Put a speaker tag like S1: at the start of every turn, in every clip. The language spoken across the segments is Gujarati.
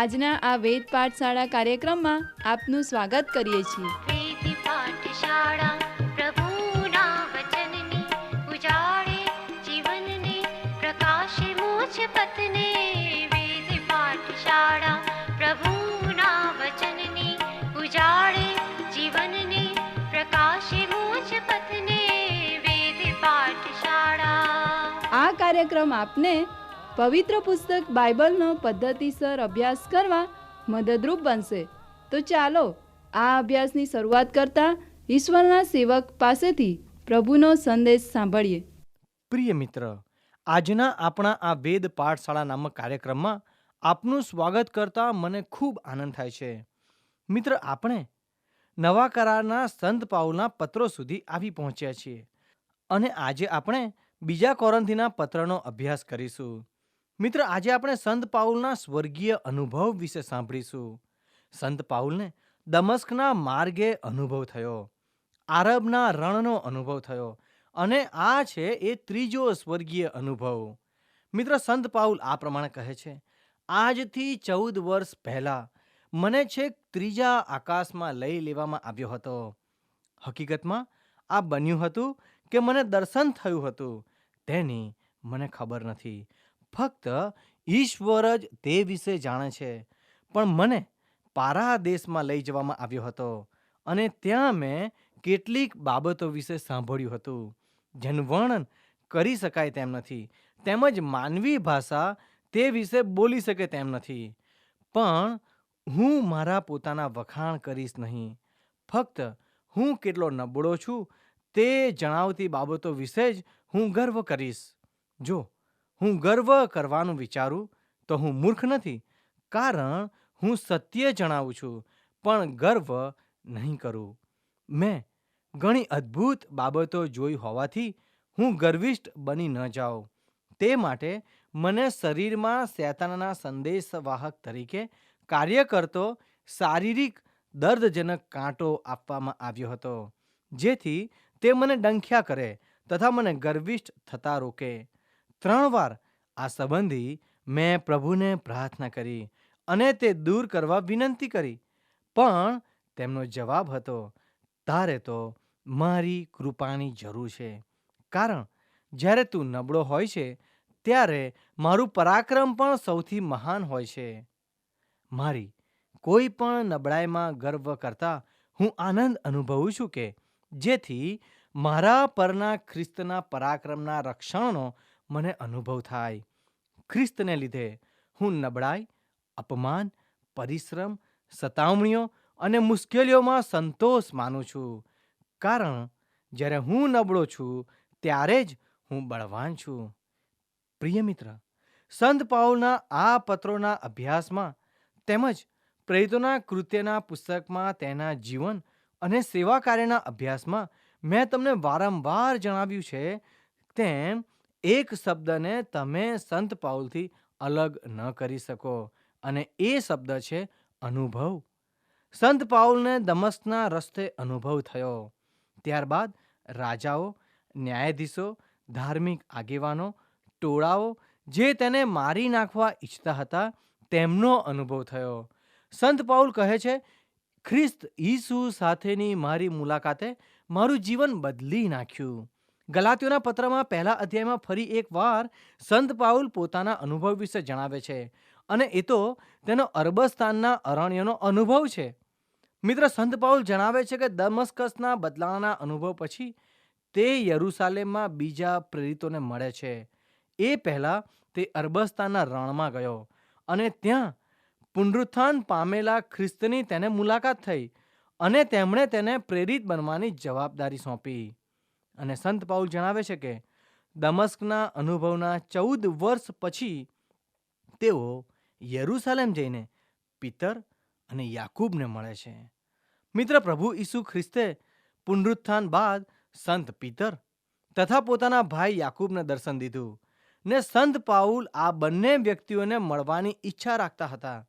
S1: આજના આ વેદ પાઠશાળા કાર્યક્રમમાં આપનું સ્વાગત કરીએ છીએ.
S2: પથને. વેદ પાઠશાળા પ્રભુના વચનની ઉજાળે જીવનને પ્રકાશે મોજ પથને. વેદ પાઠશાળા
S1: આ કાર્યક્રમ આપને પવિત્ર પુસ્તક બાઇબલનો પદ્ધતિસર અભ્યાસ કરવા મદદરૂપ બનશે. તો ચાલો, આ અભ્યાસની શરૂઆત કરતા ઈશ્વરના સેવક પાસેથી પ્રભુનો સંદેશ સાંભળીએ.
S3: પ્રિય મિત્ર, આજના આપણા આ વેદ પાઠશાળા નામક કાર્યક્રમમાં આપનું સ્વાગત કરતા મને ખૂબ આનંદ થાય છે. મિત્ર, આપણે નવા કરારના સંત પાઉલના પત્રો સુધી આવી પહોંચ્યા છીએ અને આજે આપણે બીજા કોરંથીના પત્રનો અભ્યાસ કરીશું. મિત્ર, આજે આપણે સંત પાઉલના સ્વર્ગીય અનુભવ વિશે સાંભળીશું. સંત પાઉલને દમસ્કના માર્ગે અનુભવ થયો. આરબના રણનો અનુભવ થયો અને આ છે એ ત્રીજો સ્વર્ગીય અનુભવ. મિત્ર, સંત પાઉલ આ પ્રમાણે કહે છે, આજથી ચૌદ વર્ષ પહેલાં મને છેક ત્રીજા આકાશમાં લઈ લેવામાં આવ્યો હતો. હકીકતમાં આ બન્યું હતું કે મને દર્શન થયું હતું. તેની મને ખબર નથી. ફક્ત ઈશ્વર જ તે વિશે જાણે છે. પણ મને પારા દેશમાં લઈ જવામાં આવ્યો હતો અને ત્યાં મેં કેટલીક બાબતો વિશે સાંભળ્યું હતું, જેનું વર્ણન કરી શકાય તેમ નથી. તેમજ માનવી ભાષા તે વિશે બોલી શકે તેમ નથી. પણ હું મારા પોતાના વખાણ કરીશ નહીં. ફક્ત હું કેટલો નબળો છું તે જણાવતી બાબતો વિશે જ હું ગર્વ કરીશ. જો હું ગર્વ કરવાનું વિચારું તો હું મૂર્ખ નથી, કારણ હું સત્ય જણાવું છું, પણ ગર્વ નહીં કરું. મેં ઘણી અદ્ભુત બાબતો જોઈ હોવાથી હું ગર્વિષ્ઠ બની ન જાઉં. તે માટે મને શરીરમાં શેતાનના સંદેશવાહક તરીકે કાર્ય કરતો શારીરિક દર્દજનક કાંટો આપવામાં આવ્યો હતો, જેથી તે મને ડંખ્યા કરે તથા મને ગર્વિષ્ઠ થતા રોકે. ત્રણ વાર આ સંબંધી મેં પ્રભુને પ્રાર્થના કરી અને તે દૂર કરવા વિનંતી કરી. પણ તેમનો જવાબ હતો, તારે તો મારી કૃપાની જરૂર છે. કારણ જ્યારે તું નબળો હોય છે, ત્યારે મારું પરાક્રમ પણ સૌથી મહાન હોય છે. મારી કોઈ પણ નબળાઈમાં ગર્વ કરતા હું આનંદ અનુભવું છું કે જેથી મારા પરના ખ્રિસ્તના પરાક્રમના રક્ષણનો મને અનુભવ થાય. ખ્રિસ્તને લીધે હું નબળાઈ, અપમાન, પરિશ્રમ સતામણીઓ અને મુશ્કેલીઓમાં સંતોષ માનું છું. કારણ, જ્યારે હું નબળો છું, ત્યારે જ હું બળવાન છું. પ્રિય મિત્ર, સંત પાઉલના આ પત્રોના અભ્યાસમાં તેમજ પ્રેરિતોના કૃત્યના પુસ્તકમાં તેના જીવન અને સેવા કાર્યના અભ્યાસમાં મેં તમને વારંવાર જણાવ્યું છે, તેમ એક શબ્દને તમે સંત પાઉલથી અલગ ન કરી શકો અને એ શબ્દ છે અનુભવ. સંત પાઉલને દમસ્કના રસ્તે અનુભવ થયો. ત્યારબાદ રાજાઓ, ન્યાયાધીશો, ધાર્મિક આગેવાનો, ટોળાઓ જે તેને મારી નાખવા ઈચ્છતા હતા તેમનો અનુભવ થયો. સંત પાઉલ કહે છે, ખ્રિસ્ત ઈસુ સાથેની મારી મુલાકાતે મારું જીવન બદલી નાખ્યું. ગલાતીઓના પત્રમાં પહેલા અધ્યાયમાં ફરી એકવાર સંત પાઉલ પોતાના અનુભવ વિશે જણાવે છે અને એ તો તેનો અરબસ્તાનના અરણ્યનો અનુભવ છે. મિત્ર, સંત પાઉલ જણાવે છે કે દમસ્કસના બદલાવાના અનુભવ પછી તે યરુસાલેમમાં બીજા પ્રેરિતોને મળે છે. એ પહેલાં તે અરબસ્તાનના રણમાં ગયો અને ત્યાં પુનરુત્થાન પામેલા ખ્રિસ્તની તેને મુલાકાત થઈ અને તેમણે તેને પ્રેરિત બનવાની જવાબદારી સોંપી. અને સંત પાઉલ જણાવે છે કે દમસ્કના અનુભવના ચૌદ વર્ષ પછી તેઓ યરૂસાલેમ જઈને પિતર અને યાકૂબને મળે છે. મિત્ર પ્રભુ ઈસુ ખ્રિસ્તે પુનરુત્થાન બાદ સંત પિતર તથા પોતાના ભાઈ યાકૂબને દર્શન દીધું ને સંત પાઉલ આ બંને વ્યક્તિઓને મળવાની ઈચ્છા રાખતા હતા.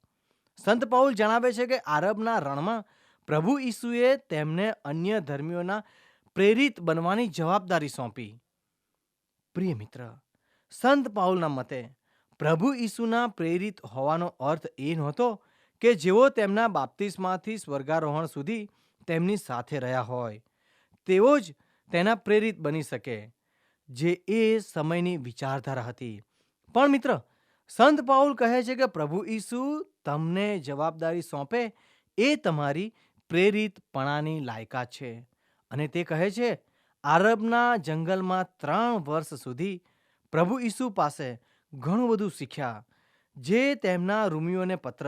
S3: સંત પાઉલ જણાવે છે કે આરબના રણમાં પ્રભુ ઈસુએ તેમને અન્ય ધર્મીઓના પ્રેરિત બનવાની જવાબદારી સોંપી. પ્રિય મિત્ર, સંત પાઉલના મતે પ્રભુ ઈસુના પ્રેરિત હોવાનો અર્થ એ નહોતો કે જેઓ તેમના બાપ્તિસ્માથી સ્વર્ગારોહણ સુધી તેમની સાથે રહ્યા હોય. તેઓ જ તેના પ્રેરિત બની શકે, જે એ સમયની વિચારધારા હતી. પણ મિત્ર, સંત પાઉલ કહે છે કે પ્રભુ ઈસુ તમને જવાબદારી સોંપે એ તમારી પ્રેરિતપણાની લાયકાત છે. અને તે કહે છે, આરબના જંગલમાં ત્રણ વર્ષ સુધી પ્રભુ ઈસુ પાસે ઘણું બધું શીખ્યા, જે તેમના રૂમિયોને પત્ર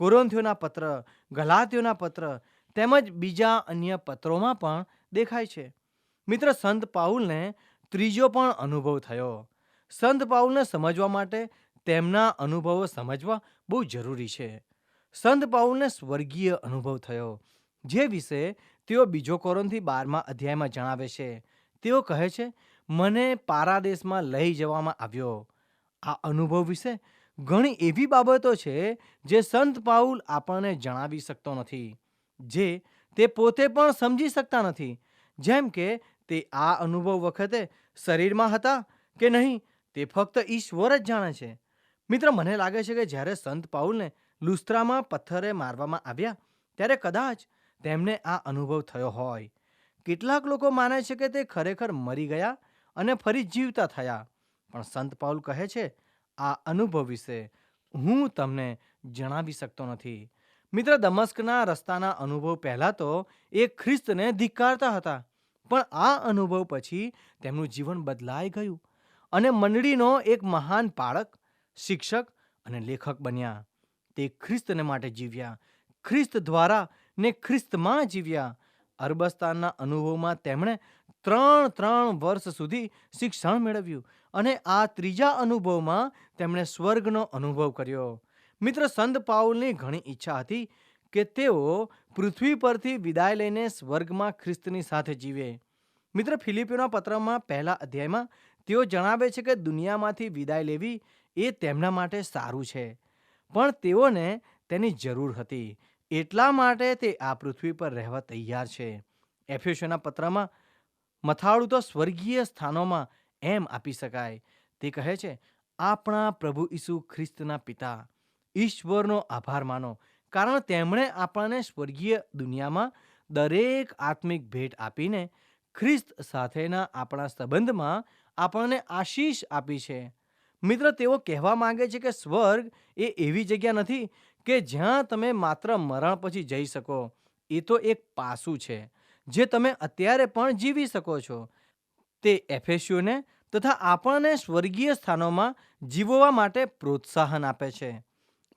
S3: કોરોન્થીઓના પત્ર ગલાતીઓના પત્ર તેમજ બીજા અન્ય પત્રોમાં પણ દેખાય છે. મિત્ર, સંત પાઉલને ત્રીજો પણ અનુભવ થયો. સંત પાઉલને સમજવા માટે તેમના અનુભવો સમજવા બહુ જરૂરી છે. સંત પાઉલને સ્વર્ગીય અનુભવ થયો, જે વિશે તેઓ બીજો કોરોનથી બારમા અધ્યાયમાં જણાવે છે. તેઓ કહે છે, મને પારાદેશમાં લઈ જવામાં આવ્યો. આ અનુભવ વિશે ઘણી એવી બાબતો છે જે સંત પાઉલ આપણને જણાવી શકતો નથી, જે તે પોતે પણ સમજી શકતા નથી. જેમ કે, તે આ અનુભવ વખતે શરીરમાં હતા કે નહીં તે ફક્ત ઈશ્વર જ જાણે છે. મિત્ર, મને લાગે છે કે જ્યારે સંત પાઉલને લુસ્ત્રામાં પથ્થરે મારવામાં આવ્યા, ત્યારે કદાચ તેમને આ અનુભવ થયો હોય. કેટલાક લોકો માને છે કે તે ખરેખર મરી ગયા અને ફરી જીવતા થયા. પણ સંત પાઉલ કહે છે, આ અનુભવ વિશે હું તમને જણાવી શકતો નથી. મિત્ર, દમસ્કના રસ્તાના અનુભવ પહેલાં તો એ ખ્રિસ્તને ધિક્કારતા હતા, પણ આ અનુભવ પછી તેમનું જીવન બદલાઈ ગયું અને મંડળીનો એક મહાન પાળક, શિક્ષક અને લેખક બન્યા. તે ખ્રિસ્તને માટે જીવ્યા. ખ્રિસ્ત દ્વારા ને ખ્રિસ્તમાં જીવ્યા અરબસ્તાનના અનુભવમાં તેમણે ત્રણ ત્રણ વર્ષ સુધી શિક્ષણ મેળવ્યું અને આ ત્રીજા અનુભવમાં તેમણે સ્વર્ગનો અનુભવ કર્યો. મિત્ર, સંત પાઉલની ઘણી ઈચ્છા હતી કે તેઓ પૃથ્વી પરથી વિદાય લઈને સ્વર્ગમાં ખ્રિસ્તની સાથે જીવે. મિત્ર, ફિલિપીના પત્રમાં પહેલા અધ્યાયમાં તેઓ જણાવે છે કે દુનિયામાંથી વિદાય લેવી એ તેમના માટે સારું છે, પણ તેઓને તેની જરૂર હતી. એટલા માટે તે આ પૃથ્વી પર રહેવા તૈયાર છે. એફ્યુશના પત્રમાં, મથાળું તો સ્વર્ગીય સ્થાનોમાં એમ આપી શકાય. તે કહે છે, આપણા પ્રભુ ઈસુ ખ્રિસ્તના પિતા. ઈશ્વરનો આભાર માનો. કારણ તેમણે આપણને સ્વર્ગીય દુનિયામાં દરેક આત્મિક ભેટ આપીને ખ્રિસ્ત સાથેના આપણા સંબંધમાં આપણને આશીષ આપી છે. મિત્ર, તેઓ કહેવા માંગે છે કે સ્વર્ગ એ એવી જગ્યા નથી કે જ્યાં તમે માત્ર મરણ પછી જઈ શકો, એ તો એક પાસું છે, જે તમે અત્યારે પણ જીવી શકો છો. તે એફેસ્યુને તથા આપણને સ્વર્ગીય સ્થાનોમાં જીવવા માટે પ્રોત્સાહન આપે છે.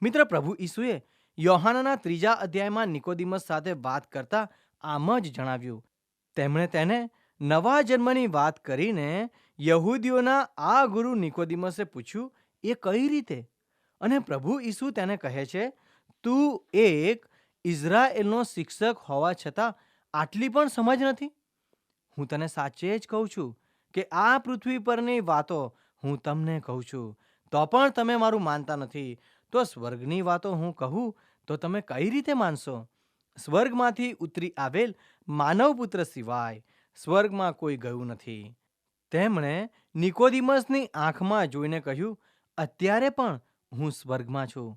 S3: મિત્ર પ્રભુ ઈસુએ યોહાનના ત્રીજા અધ્યાયમાં નિકોદિમસ સાથે વાત કરતા આમ જ જણાવ્યું. તેમણે તેને નવા જન્મની વાત કરીને યહૂદીઓના આ ગુરુ નિકોદિમસે પૂછ્યું, એ કઈ રીતે? અને પ્રભુ ઈસુ તેને કહે છે, તું એક ઇઝરાયેલનો શિક્ષક હોવા છતાં આટલી પણ સમજ નથી? હું તને સાચે જ કહું છું કે આ પૃથ્વી પરની વાતો હું તમને કહું છું. તો પણ તમે મારું માનતા નથી. તો સ્વર્ગની વાતો હું કહું, તો તમે કઈ રીતે માનશો? સ્વર્ગમાંથી ઉતરી આવેલ માનવ પુત્ર સિવાય સ્વર્ગમાં કોઈ ગયું નથી. તેમણે નિકોદિમસની આંખમાં જોઈને કહ્યું, અત્યારે પણ હું સ્વર્ગમાં છું.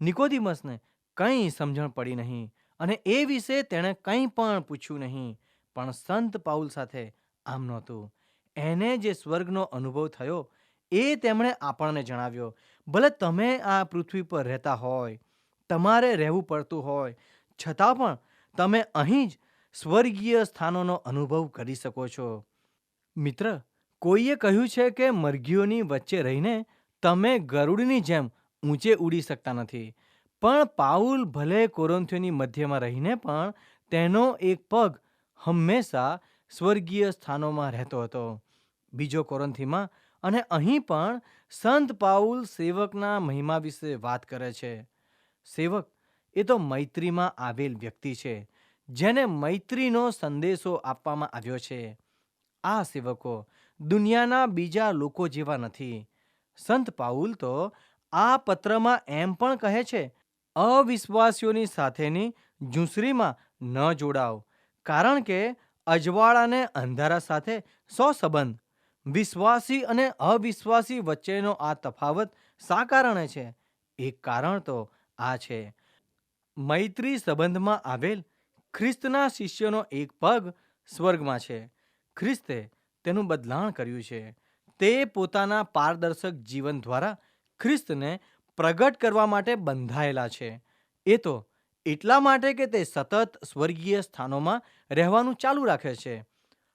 S3: નિકોદિમસને કંઈ સમજણ પડી નહીં અને એ વિશે તેણે કંઈ પણ પૂછ્યું નહીં. પણ સંત પાઉલ સાથે આમ નહોતું. એને જે સ્વર્ગનો અનુભવ થયો એ તેમણે આપણને જણાવ્યો. ભલે તમે આ પૃથ્વી પર રહેતા હોય, તમારે રહેવું પડતું હોય, છતાં પણ તમે અહીં જ સ્વર્ગીય સ્થાનોનો અનુભવ કરી શકો છો. મિત્ર, કોઈએ કહ્યું છે કે મરઘીઓની વચ્ચે રહીને તમે ગરુડની જેમ ઊંચે ઉડી શકતા નથી. પણ પાઉલ ભલે કોરોન્થીઓની મધ્યમાં રહીને પણ તેનો એક પગ હંમેશા સ્વર્ગીય સ્થાનોમાં રહેતો હતો. બીજો કોરંથીમાં અને અહીં પણ સંત પાઉલ સેવકના મહિમા વિશે વાત કરે છે. સેવક એ તો મૈત્રીમાં આવેલ વ્યક્તિ છે, જેને મૈત્રીનો સંદેશો આપવામાં આવ્યો છે. આ સેવકો દુનિયાના બીજા લોકો જેવા નથી. સંત પાઉલ તો આ પત્રમાં એમ પણ કહે છે, અવિશ્વાસીઓની સાથેની જૂસરીમાં ન જોડાવ કારણ કે અજવાળાને અંધારા સાથે સો સંબંધ વિશ્વાસી અને અવિશ્વાસી વચ્ચેનો આ તફાવત શા કારણે છે? એક કારણ તો આ છે. મૈત્રી સંબંધમાં આવેલ ખ્રિસ્તના શિષ્યનો એક પગ સ્વર્ગમાં છે. ખ્રિસ્તે તેનું બદલાણ કર્યું છે. તે પોતાના પારદર્શક જીવન દ્વારા ખ્રિસ્તને પ્રગટ કરવા માટે બંધાયેલા છે. એ તો એટલા માટે કે તે સતત સ્વર્ગીય સ્થાનોમાં રહેવાનું ચાલુ રાખે છે.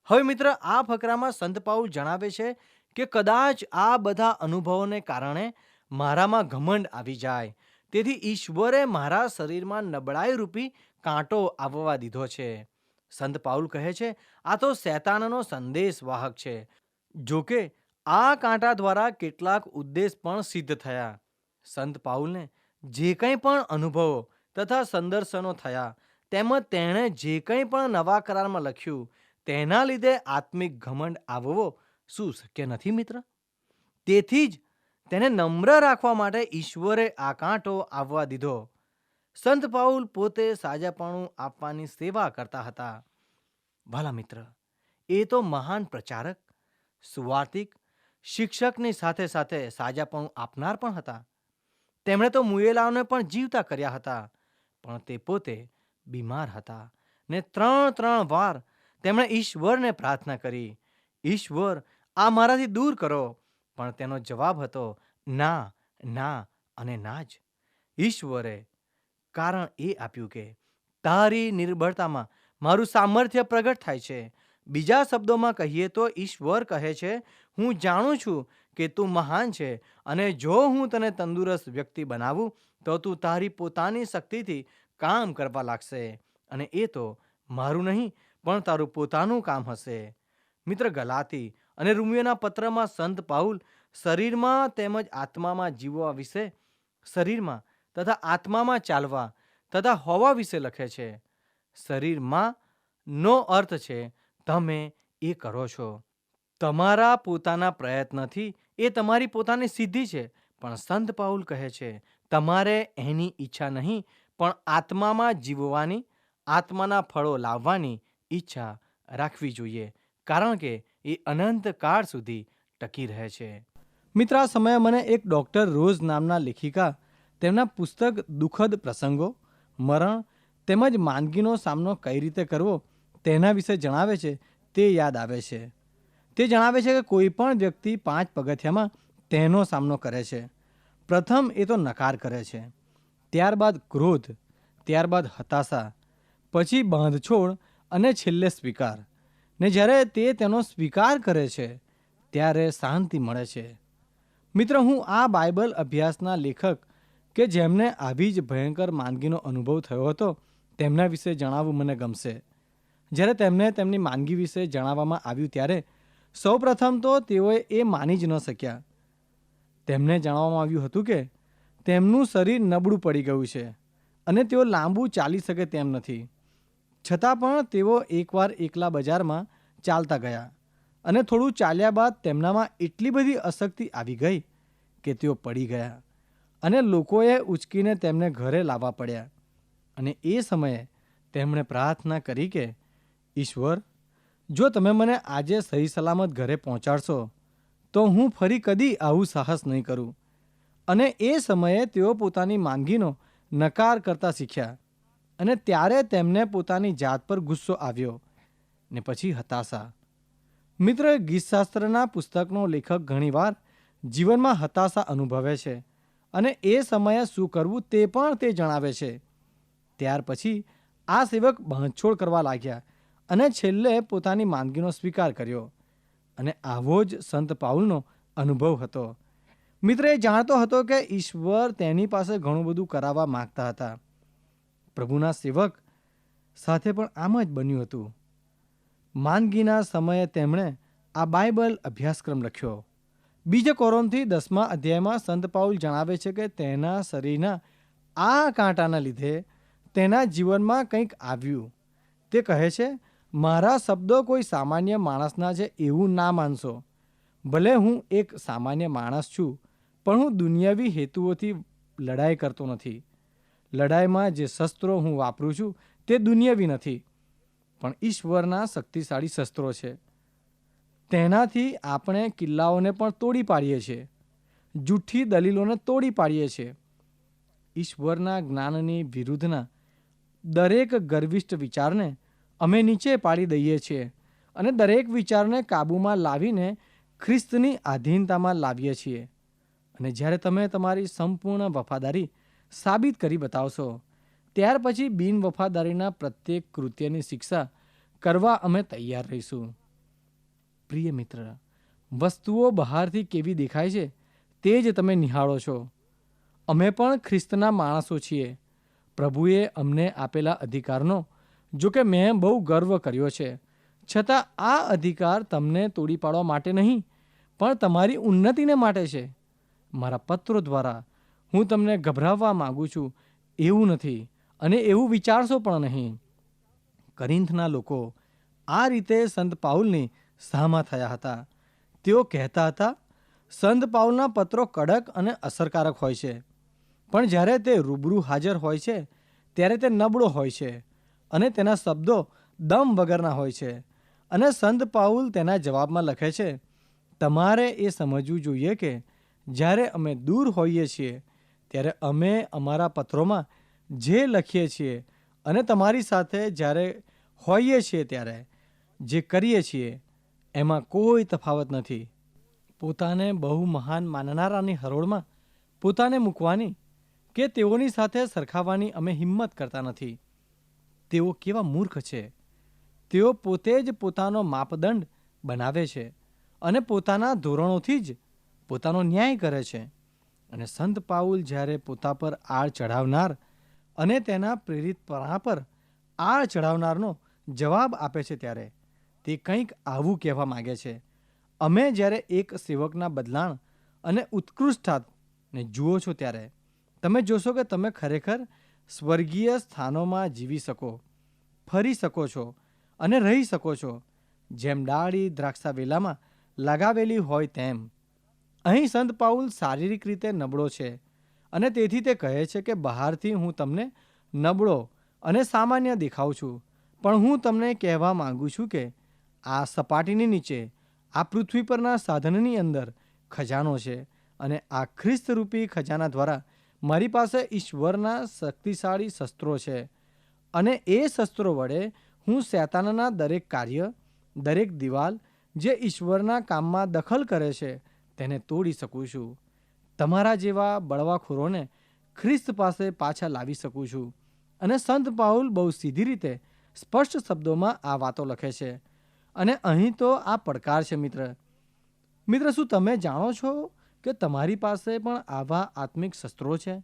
S3: હવે મિત્ર, આ ફકરામાં સંત પાઉલ જણાવે છે કે કદાચ આ બધા અનુભવોને કારણે મારામાં ઘમંડ આવી જાય. તેથી ઈશ્વરે મારા શરીરમાં નબળાઈ રૂપી કાંટો આવવા દીધો છે. સંત પાઉલ કહે છે, આ તો શૈતાનનો સંદેશ વાહક છે જોકે આ કાંટા દ્વારા કેટલાક ઉદ્દેશ પણ સિદ્ધ થયા. સંત પાઉલને જે કંઈ પણ અનુભવો તથા સંદર્શનો થયા, તેમજ તેણે જે કંઈ પણ નવા કરારમાં લખ્યું, તેના લીધે આત્મિક ઘમંડ આવવો શું શક્ય નથી મિત્ર? તેથી જ તેને નમ્ર રાખવા માટે ઈશ્વરે આ કાંટો આવવા દીધો. સંત પાઉલ પોતે સાજાપણું આપવાની સેવા કરતા હતા. ભલા મિત્ર, એ તો મહાન પ્રચારક સુવાર્તિક શિક્ષકની સાથે સાથે સાજાપણું આપનાર પણ હતા. તેમણે તો મુયેલાઓને પણ જીવતા કર્યા હતા, પણ તે પોતે બીમાર હતા ને ત્રણ ત્રણ વાર તેમણે ઈશ્વરને પ્રાર્થના કરી, ઈશ્વર, આ મારાથી દૂર કરો. પણ તેનો જવાબ હતો, ના ના અને ના જ. ઈશ્વરે, કારણ એ આપ્યું કે તારી નિર્બળતામાં મારું સામર્થ્ય પ્રગટ થાય છે. બીજા શબ્દોમાં કહીએ તો ઈશ્વર કહે છે હું જાણું છું કે તું મહાન છે અને જો હું તને તંદુરસ્ત વ્યક્તિ બનાવું, તો તું તારી પોતાની શક્તિથી કામ કરવા લાગશે. અને એ તો મારું નહીં, પણ તારું પોતાનું કામ હશે. મિત્ર ગલાતી અને રૂમિયોના પત્રમાં સંત પાઉલ શરીરમાં તેમજ આત્મામાં જીવવા વિશે શરીરમાં તથા આત્મામાં ચાલવા તથા હોવા વિશે લખે છે. શરીરમાં નો અર્થ છે, તમે એ કરો છો. તમારા પોતાના પ્રયત્નથી એ તમારી પોતાની સિદ્ધિ છે. પણ સંત પાઉલ કહે છે, તમારે એની ઈચ્છા નહીં, પણ આત્મામાં જીવવાની, આત્માના ફળો લાવવાની ઈચ્છા રાખવી જોઈએ, કારણ કે એ અનંત કાળ સુધી ટકી રહે છે. મિત્ર સમયે મને એક ડૉક્ટર રોઝ નામના લેખિકા, તેમના પુસ્તક દુઃખદ પ્રસંગો, મરણ તેમજ માંદગીનો સામનો કઈ રીતે કરવો તેના વિશે જણાવે છે તે યાદ આવે છે. તે જણાવે છે કે કોઈ પણ વ્યક્તિ પાંચ પગથિયામાં તેનો સામનો કરે છે. પ્રથમ એ તો નકાર કરે છે. ત્યારબાદ ક્રોધ, ત્યારબાદ હતાશા, પછી બાંધછોડ અને છેલ્લે સ્વીકાર. ને જ્યારે તે તેનો સ્વીકાર કરે છે, ત્યારે શાંતિ મળે છે. મિત્ર, હું આ બાઇબલ અભ્યાસના લેખક કે જેમને આવી જ ભયંકર માંદગીનો અનુભવ થયો હતો, તેમના વિશે જણાવવું મને ગમશે. જ્યારે તેમને તેમની માંદગી વિશે જણાવવામાં આવ્યું ત્યારે સૌપ્રથમ તો તેઓએ એ માની જ ન શક્યા. તેમને જણાવવામાં આવ્યું હતું કે, તેમનું શરીર નબળું પડી ગયું છે અને તેઓ લાંબુ ચાલી શકે તેમ નથી. છતાં પણ તેઓ એકવાર એકલા બજારમાં ચાલતા ગયા અને થોડું ચાલ્યા બાદ તેમનામાં એટલી બધી અશક્તિ આવી ગઈ કે તેઓ પડી ગયા અને લોકોએ ઉચકીને તેમને ઘરે લાવવા પડ્યા અને એ સમયે તેમણે પ્રાર્થના કરી કે, ઈશ્વર જો તમે મને આજે સહી સલામત ઘરે પહોંચાડશો, તો હું ફરી કદી આવું સાહસ નહીં કરું. અને એ સમયે તેઓ પોતાની માંગીનો નકાર કરતા શીખ્યા અને ત્યારે તેમને પોતાની જાત પર ગુસ્સો આવ્યો ને પછી હતાશા. મિત્ર, ગીતશાસ્ત્રના પુસ્તકનો લેખક ઘણીવાર જીવનમાં હતાશા અનુભવે છે અને એ સમયે શું કરવું તે પણ તે જણાવે છે. ત્યાર પછી આ સેવક બાંધછોડ કરવા લાગ્યા અને છેલ્લે પોતાની માંદગીનો સ્વીકાર કર્યો. અને આવો જ સંત પાઉલનો અનુભવ હતો. મિત્ર એ જાણતો હતો કે ઈશ્વર તેની પાસે ઘણું બધું કરાવવા માંગતા હતા. પ્રભુના સેવક સાથે પણ આમ જ બન્યું હતું. માંદગીના સમયે તેમણે આ બાઇબલ અભ્યાસક્રમ લખ્યો. બીજા કોરોનથી દસમા અધ્યાયમાં સંત પાઉલ જણાવે છે કે તેના શરીરના આ કાંટાના લીધે તેના જીવનમાં કંઈક આવ્યું. તે કહે છે મારા શબ્દો કોઈ સામાન્ય માણસના છે એવું ના માનશો. ભલે હું એક સામાન્ય માણસ છું, પણ હું દુનિયાવી હેતુઓથી લડાઈ કરતો નથી. લડાઈમાં જે શસ્ત્રો હું વાપરું છું, તે દુનિયાવી નથી, પણ ઈશ્વરના શક્તિશાળી શસ્ત્રો છે. તેનાથી આપણે કિલ્લાઓને પણ તોડી પાડીએ છીએ. જૂઠી દલીલોને તોડી પાડીએ છીએ. ઈશ્વરના જ્ઞાનની વિરુદ્ધના દરેક ગર્વિષ્ઠ વિચારને અમે નીચે પાડી દઈએ છીએ અને દરેક વિચારને કાબૂમાં લાવીને ખ્રિસ્તની આધીનતામાં લાવીએ છીએ. અને જ્યારે તમે તમારી સંપૂર્ણ વફાદારી સાબિત કરી બતાવશો, ત્યાર પછી બિન વફાદારીના પ્રત્યેક કૃત્યની શિક્ષા કરવા અમે તૈયાર રહીશું. પ્રિય મિત્ર, વસ્તુઓ બહારથી કેવી દેખાય છે તે જ તમે નિહાળો છો. અમે પણ ખ્રિસ્તના માણસો છીએ. પ્રભુએ અમને આપેલા અધિકારનો જો કે મેં બહુ ગર્વ કર્યો છે. છતાં આ અધિકાર તમને તોડી પાડવા માટે નહીં, પણ તમારી ઉન્નતિને માટે છે. મારા પત્રો દ્વારા હું તમને ગભરાવવા માગું છું, એવું નથી અને એવું વિચારશો પણ નહીં. કરિંથના લોકો આ રીતે સંત પાઉલની સામા થયા હતા. તેઓ કહેતા હતા, સંત પાઉલના પત્રો કડક અને અસરકારક હોય છે. પણ જ્યારે તે રૂબરૂ હાજર હોય છે, ત્યારે તે નબળો હોય છે. અને તેના શબ્દો દમ વગરના હોય છે. અને સંત પાઉલ તેના જવાબમાં લખે છે, તમારે એ સમજવું જોઈએ કે જ્યારે અમે દૂર હોઈએ છીએ, ત્યારે અમે અમારા પત્રોમાં જે લખીએ છીએ અને તમારી સાથે જ્યારે હોઈએ છીએ ત્યારે જે કરીએ છીએ, એમાં કોઈ તફાવત નથી. પોતાને બહુ મહાન માનનારાની હરોળમાં પોતાને મૂકવાની કે તેઓની સાથે સરખાવવાની અમે હિંમત કરતા નથી. તેઓ કેવા મૂર્ખ છે? તેઓ પોતે જ પોતાનો માપદંડ બનાવે છે અને પોતાના ધોરણોથી જ પોતાનો ન્યાય કરે છે. અને સંત પાઉલ જ્યારે પોતા પર આળ ચઢાવનાર અને તેના પ્રેરિતપણા પર આળ ચઢાવનારનો જવાબ આપે છે ત્યારે તે કંઈક આવું કહેવા માગે છે. અમે જ્યારે એક સેવકના બદલાણ અને ઉત્કૃષ્ટતાને જુઓ છો ત્યારે તમે જોશો કે તમે ખરેખર સ્વર્ગીય સ્થાનોમાં જીવી શકો. ફરી શકો છો અને રહી શકો છો, જેમ ડાળી દ્રાક્ષા વેલામાં લગાવેલી હોય તેમ. અહીં સંત પાઉલ શારીરિક રીતે નબળો છે અને તેથી તે કહે છે કે બહારથી હું તમને નબળો અને સામાન્ય દેખાઉં છું, પણ હું તમને કહેવા માંગુ છું કે આ સપાટીની નીચે, આ પૃથ્વી પરના સાધનની અંદર ખજાનો છે અને આ ખ્રિસ્તરૂપી ખજાના દ્વારા મારી પાસે ઈશ્વરના શક્તિશાળી શસ્ત્રો છે. અને એ શસ્ત્રો વડે હું શૈતાનના દરેક કાર્ય, દરેક દિવાલ જે ઈશ્વરના કામમાં દખલ કરે છે, તેને તોડી શકું છું. તમારા જેવા બળવાખોરોને ખ્રિસ્ત પાસે પાછા લાવી શકું છું. અને સંત પાઉલ બહુ સીધી રીતે સ્પષ્ટ શબ્દોમાં આ વાતો લખે છે. અને અહીં તો આ પડકાર છે, મિત્ર. મિત્ર, શું તમે જાણો છો કે તમારી પાસે પણ આવા આત્મિક શસ્ત્રો છે?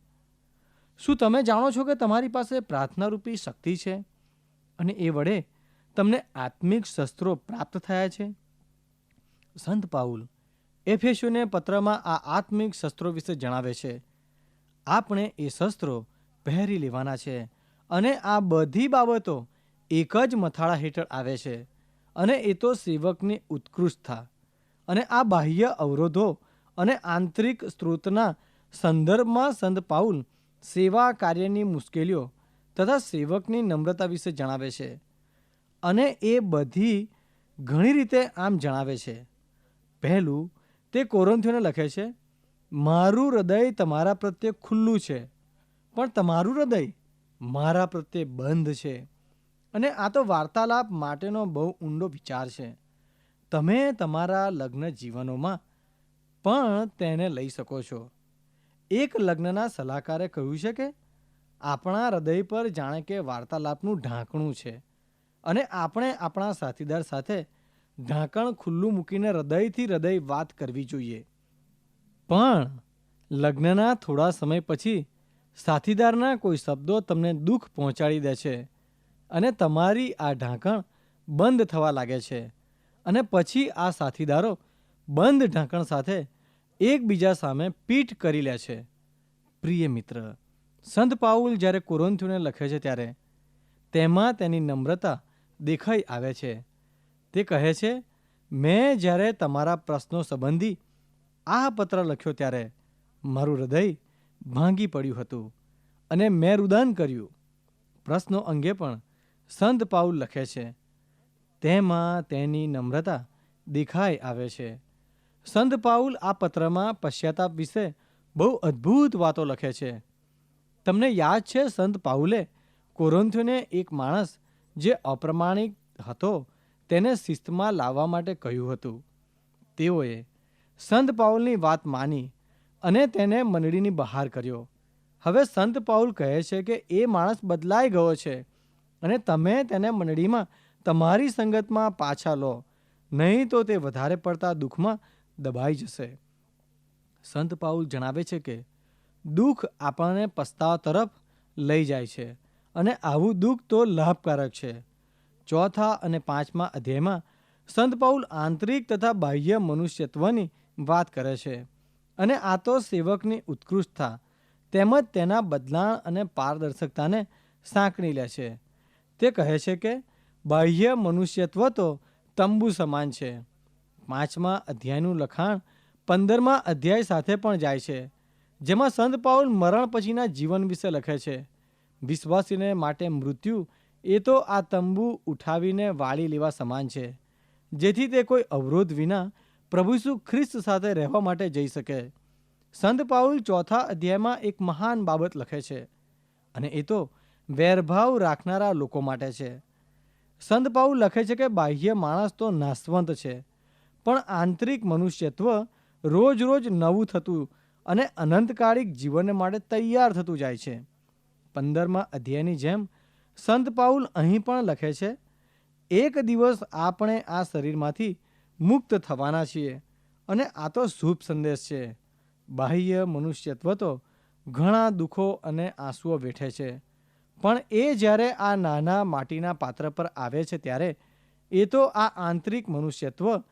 S3: શું તમે જાણો છો કે તમારી પાસે પ્રાર્થનારૂપી શક્તિ છે? અને એ વડે તમને આત્મિક શસ્ત્રો પ્રાપ્ત થયા છે? સંત પાઉલ, એફેસ્યુને પત્રમાં આ આત્મિક શસ્ત્રો વિશે જણાવે છે. આપણે એ શસ્ત્રો પહેરી લેવાના છે અને આ બધી બાબતો એક જ મથાળા હેઠળ આવે છે અને એ તો સેવકની ઉત્કૃષ્ટતા અને આ બાહ્ય અવરોધો અને આંતરિક સ્ત્રોતના સંદર્ભમાં સંત પાઉલ સેવા કાર્યની મુશ્કેલીઓ તથા સેવકની નમ્રતા વિશે જણાવે છે અને એ બધી ઘણી રીતે આમ જણાવે છે. પહેલું, તે કોરંથીઓને લખે છે, મારું હૃદય તમારા પ્રત્યે ખુલ્લું છે, પણ તમારું હૃદય મારા પ્રત્યે બંધ છે. અને આ તો વાર્તાલાપ માટેનો બહુ ઊંડો વિચાર છે. તમે તમારા લગ્ન જીવનોમાં પણ તેને લઈ શકો છો. એક લગ્નના સલાહકારે કહ્યું છે કે, આપણા હૃદય પર જાણે કે વાર્તાલાપનું ઢાંકણું છે અને આપણે આપણા સાથીદાર સાથે ઢાંકણ ખુલ્લું મૂકીને હૃદયથી હૃદય વાત કરવી જોઈએ. પણ લગ્નના થોડા સમય પછી સાથીદારના કોઈ શબ્દો તમને દુઃખ પહોંચાડી દે છે અને તમારી આ ઢાંકણ બંધ થવા લાગે છે અને પછી આ સાથીદારો બંધ ઢાંકણ સાથે એકબીજા સામે પીઠ કરી લે છે. પ્રિય મિત્ર, સંત પાઉલ જ્યારે કોરોન્થીઓને લખે છે ત્યારે તેમાં તેની નમ્રતા દેખાઈ આવે છે. તે કહે છે, મેં જ્યારે તમારા પ્રશ્નો સંબંધી આ પત્ર લખ્યો ત્યારે મારું હૃદય ભાંગી પડ્યું હતું અને મેં રુદાન કર્યું. પ્રશ્નો અંગે પણ સંત પાઉલ લખે છે. તેમાં તેની નમ્રતા દેખાઈ આવે છે. સંત પાઉલ આ પત્રમાં પશ્ચાતાપ વિશે બહુ અદ્ભુત વાતો લખે છે. તમને યાદ છે સંત પાઉલે કોરોન્થીઓને એક માણસ જે અપ્રમાણિક હતો તેને શિસ્તમાં લાવવા માટે કહ્યું હતું. તેઓએ સંત પાઉલની વાત માની અને તેને મંડળીની બહાર કર્યો. હવે સંત પાઉલ કહે છે કે એ માણસ બદલાઈ ગયો છે અને તમે તેને મંડળીમાં તમારી સંગતમાં પાછા લો. નહીં તો તે વધારે પડતા દુઃખમાં દબાઈ જશે. સંત પાઉલ જણાવે છે કે, દુઃખ આપણને પસ્તાવા તરફ લઈ જાય છે અને આવું દુઃખ તો લાભકારક છે. ચોથા અને પાંચમા અધ્યાયમાં સંત પાઉલ આંતરિક તથા બાહ્ય મનુષ્યત્વની વાત કરે છે અને આ તો સેવકની ઉત્કૃષ્ટતા તેમજ તેના બદલાણ અને પારદર્શકતાને સાંકળી લે છે. તે કહે છે કે, બાહ્ય મનુષ્યત્વ તો તંબુ સમાન છે. પાંચમા અધ્યાયનું લખાણ પંદરમા અધ્યાય સાથે પણ જાય છે, જેમાં સંત પાઉલ મરણ પછીના જીવન વિશે લખે છે. વિશ્વાસીને માટે મૃત્યુ એ તો આ તંબુ ઉઠાવીને વાળી લેવા સમાન છે, જેથી તે કોઈ અવરોધ વિના પ્રભુ ઈસુ ખ્રિસ્ત સાથે રહેવા માટે જઈ શકે. સંત પાઉલ ચોથા અધ્યાયમાં એક મહાન બાબત લખે છે અને એ તો વેરભાવ રાખનારા લોકો માટે છે. સંત પાઉલ લખે છે કે બાહ્ય માણસ તો નાશવંત છે પણ આંતરિક મનુષ્યત્વ રોજ રોજ નવું થતું અને અનંતકાળિક જીવન માટે તૈયાર થતું જાય છે. પંદરમા અધ્યાયની જેમ સંત પાઉલ અહીં પણ લખે છે, એક દિવસ આપણે આ શરીરમાંથી મુક્ત થવાના છીએ અને આ તો શુભ સંદેશ છે. બાહ્ય મનુષ્યત્વ તો ઘણા દુઃખો અને આંસુઓ વેઠે છે. પણ એ જ્યારે આ નાના માટીના પાત્ર પર આવે છે ત્યારે એ તો આ આંતરિક મનુષ્યત્વ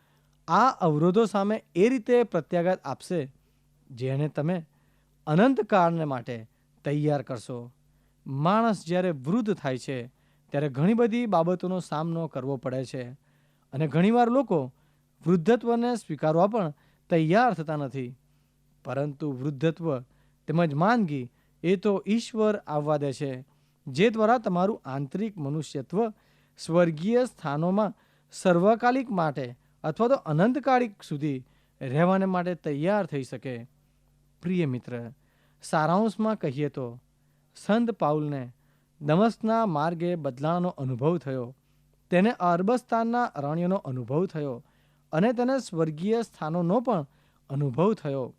S3: આ અવરોધો સામે એ રીતે પ્રત્યાઘાત આપશે જેને તમે અનંતકાળને માટે તૈયાર કરશો. માણસ જ્યારે વૃદ્ધ થાય છે, ત્યારે ઘણી બધી બાબતોનો સામનો કરવો પડે છે અને ઘણીવાર લોકો વૃદ્ધત્વને સ્વીકારવા પણ તૈયાર થતા નથી. પરંતુ વૃદ્ધત્વ તેમજ માંદગી એ તો ઈશ્વર આવવા દે છે, જે દ્વારા તમારું આંતરિક મનુષ્યત્વ સ્વર્ગીય સ્થાનોમાં સર્વકાલિક માટે અથવા તો અનંતકાળિક સુધી રહેવાને માટે તૈયાર થઈ શકે. પ્રિય મિત્ર, સારાંશમાં કહીએ તો, સંત પાઉલને દમસ્કના માર્ગે બદલાવાનો અનુભવ થયો. તેને અરબસ્તાનના અરણ્યનો અનુભવ થયો અને તેને સ્વર્ગીય સ્થાનોનો પણ અનુભવ થયો.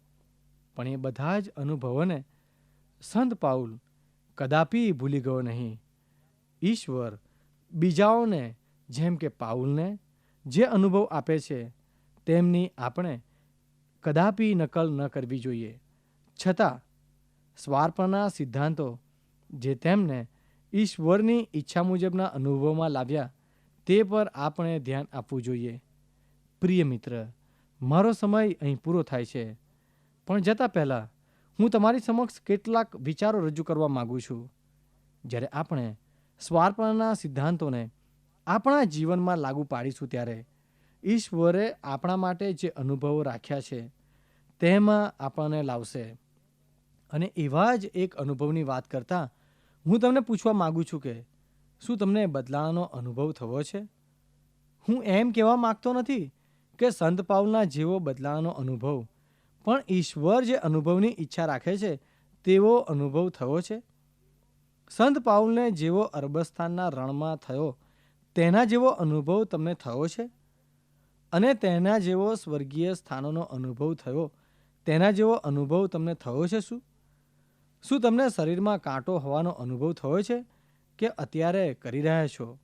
S3: પણ એ બધા જ અનુભવોને સંત પાઉલ કદાપી ભૂલી ગયો નહીં. ઈશ્વર બીજાઓને, જેમ કે પાઉલને જે અનુભવ આપે છે, તેમની આપણે કદાપી નકલ ન કરવી જોઈએ. છતાં સ્વાર્પણના સિદ્ધાંતો, જે તેમને ઈશ્વરની ઈચ્છા મુજબના અનુભવમાં લાવ્યા, તે પર આપણે ધ્યાન આપવું જોઈએ. પ્રિય મિત્ર, મારો સમય અહીં પૂરો થાય છે. પણ જતાં પહેલાં, હું તમારી સમક્ષ કેટલાક વિચારો રજૂ કરવા માગું છું. જ્યારે આપણે સ્વાર્પણના સિદ્ધાંતોને આપણા જીવનમાં લાગુ પાડીશું ત્યારે. ઈશ્વરે આપણા માટે જે અનુભવો રાખ્યા છે, તેમાં આપણને લાવશે. અને એવા જ એક અનુભવની વાત કરતાં હું તમને પૂછવા માગું છું કે, શું તમને બદલાવાનો અનુભવ થવો છે? હું એમ કહેવા માગતો નથી કે સંત પાઉલના જેવો બદલાવાનો અનુભવ, પણ ઈશ્વર જે અનુભવની ઈચ્છા રાખે છે, તેવો અનુભવ થયો છે? સંત પાઉલને જેવો અરબસ્તાનના રણમાં થયો તેના જેવો અનુભવ તમને થયો છે? અને તેના જેવો સ્વર્ગીય સ્થાનોનો અનુભવ થયો, તેના જેવો અનુભવ તમને થયો છે શું? શું તમને શરીરમાં કાંટો હોવાનો અનુભવ થયો છે કે અત્યારે કરી રહ્યા છો?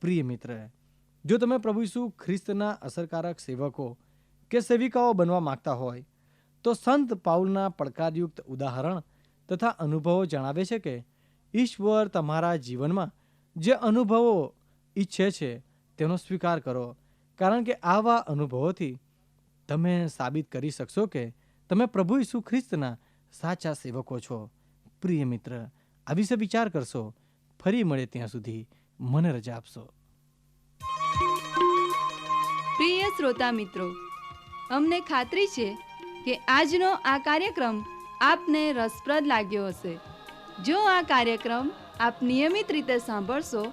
S3: પ્રિય મિત્ર જો તમે પ્રભુ ઈસુ ખ્રિસ્તના અસરકારક સેવકો કે સેવિકાઓ બનવા માંગતા હોય, તો સંત પાઉલના પડકારયુક્ત ઉદાહરણ તથા અનુભવો જણાવે છે કે ઈશ્વર તમારા જીવનમાં જે અનુભવો ઈચ્છે છે, તેનો સ્વીકાર કરો. કારણ કે આવા અનુભવોથી તમે સાબિત કરી શકશો કે તમે પ્રભુ ઈસુ ખ્રિસ્તના સાચા સેવકો છો. પ્રિય મિત્ર, આ વિશે વિચાર કરશો, ફરી મળે ત્યાં સુધી. મને રજા આપશો.
S1: પ્રિય શ્રોતા મિત્રો, અમને ખાતરી છે કે આજનો આ કાર્યક્રમ આપને રસપ્રદ લાગ્યો હશે. જો આ કાર્યક્રમ આપ નિયમિત રીતે સાંભળશો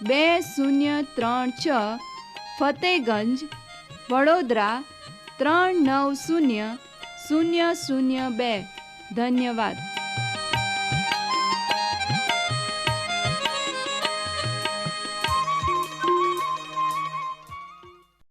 S1: બે શૂન્ય ત્રણ છ ફતેગંજ વડોદરા ત્રણ નવ શૂન્ય શૂન્ય શૂન્ય બે. ધન્યવાદ.